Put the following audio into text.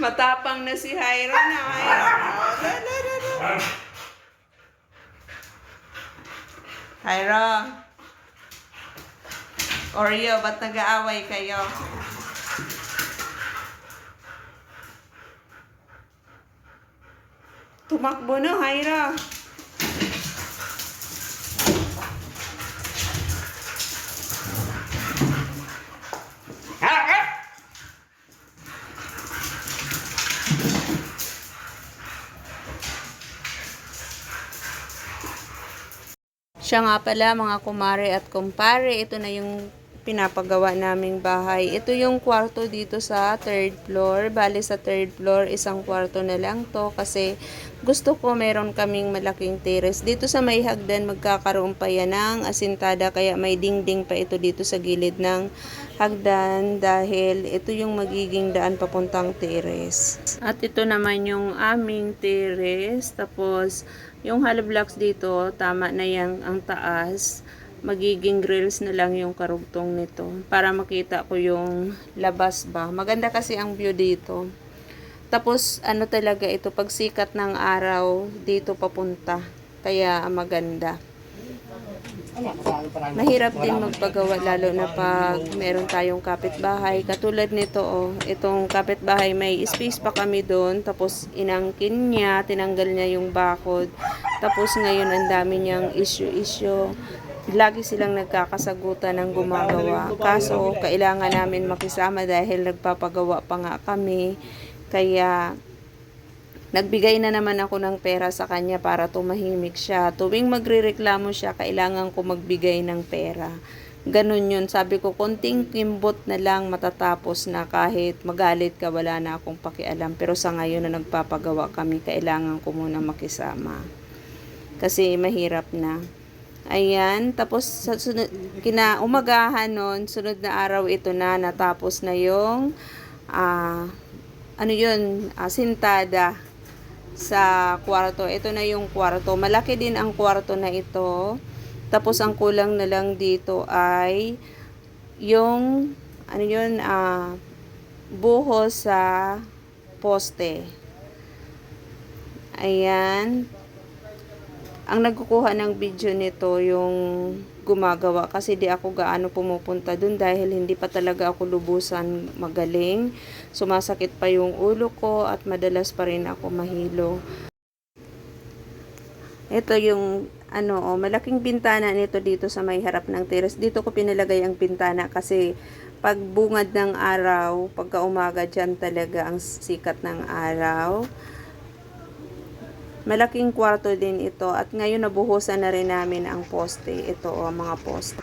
Matapang na si Hyra na. Hyra. Oreo, ba't nag-aaway kayo? Tumakbo na, Hyra. Siya nga pala mga kumare at kumpare, ito na yung pinapagawa naming bahay. Ito yung kwarto dito sa third floor. Bali sa third floor, isang kwarto na lang to kasi gusto ko meron kaming malaking terrace. Dito sa may hagdan, magkakaroon pa yan ng asintada kaya may dingding pa ito dito sa gilid ng hagdan dahil ito yung magiging daan papuntang terrace. At ito naman yung aming terrace. Tapos, yung hollow blocks dito, tama na yan ang taas. Magiging grills na lang yung karugtong nito para makita ko yung labas ba. Maganda kasi ang view dito. Tapos, ano talaga ito, pag sikat ng araw, dito papunta. Kaya maganda. Mahirap din magpagawa lalo na pag meron tayong kapitbahay. Katulad nito, oh, itong kapitbahay may space pa kami doon. Tapos inangkin niya, tinanggal niya yung bakod. Tapos ngayon ang dami niyang issue-issue. Lagi silang nagkakasagutan ng gumagawa. Kaso, kailangan namin makisama dahil nagpapagawa pa nga kami. Kaya, Nagbigay na naman ako ng pera sa kanya para tumahimik siya. Tuwing magrereklamo siya, kailangan ko magbigay ng pera. Ganun yun. Sabi ko, konting kimbot na lang matatapos na kahit magalit ka, wala na akong pakialam. Pero sa ngayon na nagpapagawa kami, kailangan ko muna makisama. Kasi mahirap na. Ayan, tapos sa sunod, kinaumagahan nun, sunod na araw ito na, natapos na yung, ah, ano yun, ah, sintada sa kwarto. Ito na yung kwarto. Malaki din ang kwarto na ito. Tapos ang kulang na lang dito ay yung ano yun ah buhos sa poste. Ayan. Ang nagkukuha ng video nito yung gumagawa kasi di ako gaano pumupunta dun dahil hindi pa talaga ako lubusan magaling. Sumasakit pa yung ulo ko at madalas pa rin ako mahilo. Ito yung ano, oh, malaking bintana nito dito sa may harap ng terrace. Dito ko pinalagay ang bintana kasi pag bungad ng araw, pagka umaga dyan talaga ang sikat ng araw. Malaking kwarto din ito at ngayon nabuhusan na rin namin ang poste. Ito o, mga poste.